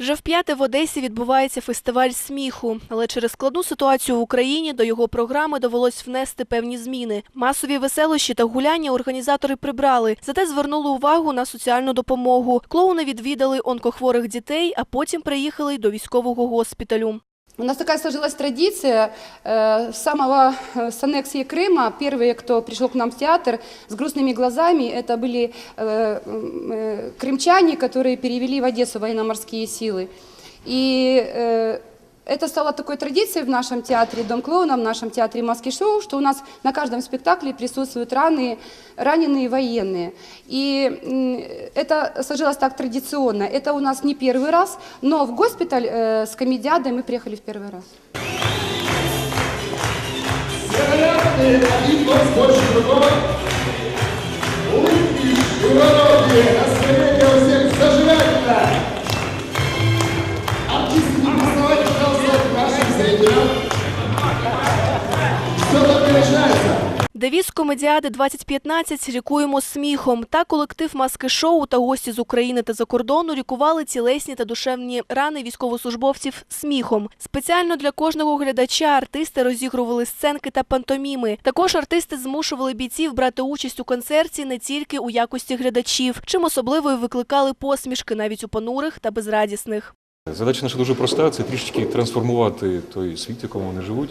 Вже вп'яте в Одесі відбувається фестиваль сміху, але через складну ситуацію в Україні до його програми довелось внести певні зміни. Масові веселощі та гуляння організатори прибрали, зате звернули увагу на соціальну допомогу. Клоуни відвідали онкохворих дітей, а потім приїхали й до військового госпіталю. У нас такая сложилась традиция. э, С самого э, с аннексии Крыма первые, кто пришел к нам в театр с грустными глазами, это были э, м, э, крымчане, которые перевели в Одессу военно-морские силы. И э, это стало такой традицией в нашем театре «Дом клоуна», в нашем театре «Маски-шоу», что у нас на каждом спектакле присутствуют раненые, раненые военные. И это сложилось так традиционно. Это у нас не первый раз, но в госпиталь э, с комедиадой мы приехали в первый раз. Вероятные один год больше другого. Девіз комедіади 2015 «Лікуємо сміхом». Та колектив маски-шоу та гості з України та за кордону лікували тілесні та душевні рани військовослужбовців сміхом. Спеціально для кожного глядача артисти розігрували сценки та пантоміми. Також артисти змушували бійців брати участь у концерті не тільки у якості глядачів, чим особливо викликали посмішки навіть у понурих та безрадісних. Задача наша дуже проста: це трішечки трансформувати той світ, в якому вони живуть.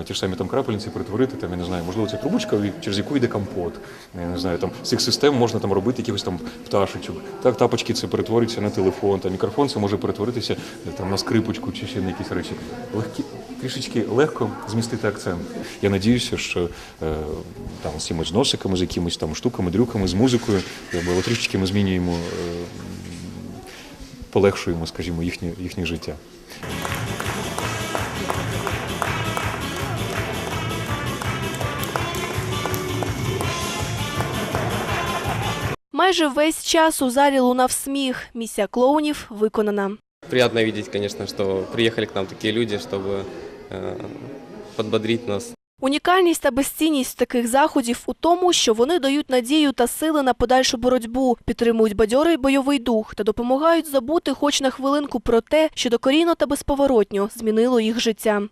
Е, Ті ж самі там крапельниці перетворити, там, я не знаю, можливо, це трубочка, через яку йде компот. Я не знаю, там з цих систем можна там робити якихось там пташечок. Так, тапочки це перетворюється на телефон, там мікрофон це може перетворитися е, там на скрипочку чи ще на якісь речі. Легкі, трішечки легко змістити акцент. Я надіюся, що е, там з цими носиками, з якимись там штуками, дрюками, з музикою, якби, трішечки ми змінюємо, полегшуємо, скажімо, їхнє, їхнє життя. Майже весь час у залі лунав сміх. Місія клоунів виконана. Приятно видеть, конечно, что приехали к нам такие люди, чтобы э, подбодрить нас. Унікальність та безцінність таких заходів у тому, що вони дають надію та сили на подальшу боротьбу, підтримують бадьорий бойовий дух та допомагають забути хоч на хвилинку про те, що докорінно та безповоротньо змінило їх життя.